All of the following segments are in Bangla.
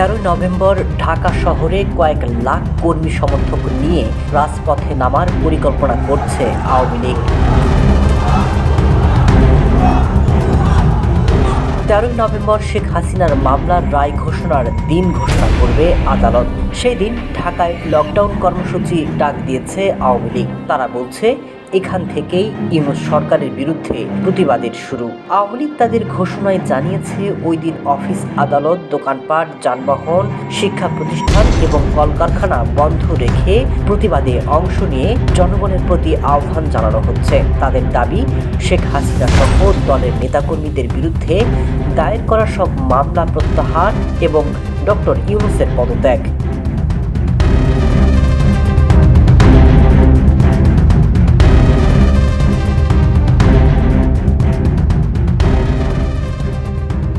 তেরোই নভেম্বর ঢাকা শহরে কয়েক লাখ কর্মী সমর্থক নিয়ে রাজপথে নামার পরিকল্পনা করছে আওয়ামী লীগ। তেরোই নভেম্বর শেখ হাসিনার মামলার রায় ঘোষণার দিন ঘোষণা করবে আদালত। সেই দিন ঢাকায় লকডাউন কর্মসূচি ডাক দিয়েছে আওয়ামী লীগ। তারা বলছে এখান থেকেই ইউনুস সরকারের বিরুদ্ধে প্রতিবাদের শুরু। আওয়ামী লীগ তাদের ঘোষণায় জানিয়েছে, ওই দিন অফিস আদালত, দোকানপাট, যানবাহন, শিক্ষা প্রতিষ্ঠান এবং কলকারখানা বন্ধ রেখে প্রতিবাদে অংশ নিয়ে জনগণের প্রতি আহ্বান জানানো হচ্ছে। তাদের দাবি, শেখ হাসিনা সহ দলের নেতাকর্মীদের বিরুদ্ধে দায়ের করা সব মামলা প্রত্যাহার এবং ডক্টর ইউনুসের পদত্যাগ।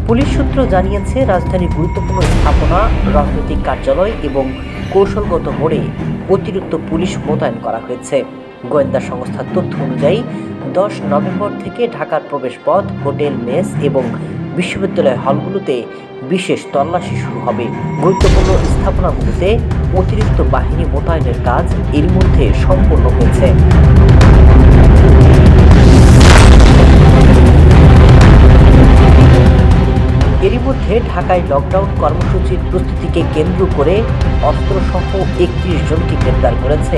পুলিশ সূত্র জানিয়েছে, রাজধানীর গুরুত্বপূর্ণ স্থাপনা, রাজনৈতিক কার্যালয় এবং কৌশলগত মোড়ে অতিরিক্ত পুলিশ মোতায়েন করা হয়েছে। গোয়েন্দা সংস্থার তথ্য অনুযায়ী, দশ নভেম্বর থেকে ঢাকার প্রবেশপথ, হোটেল, মেস এবং বিশ্ববিদ্যালয় হলগুলোতে বিশেষ তল্লাশি শুরু হবে। গুরুত্বপূর্ণ স্থাপনাগুলোতে অতিরিক্ত বাহিনী মোতায়েনের কাজ এর মধ্যে সম্পন্ন হয়েছে। এরই মধ্যে ঢাকায় লকডাউন কর্মসূচির প্রস্তুতিকে কেন্দ্র করে অস্ত্রসহ একত্রিশ জনকে গ্রেপ্তার করেছে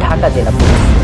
ঢাকা জেলা পুলিশ।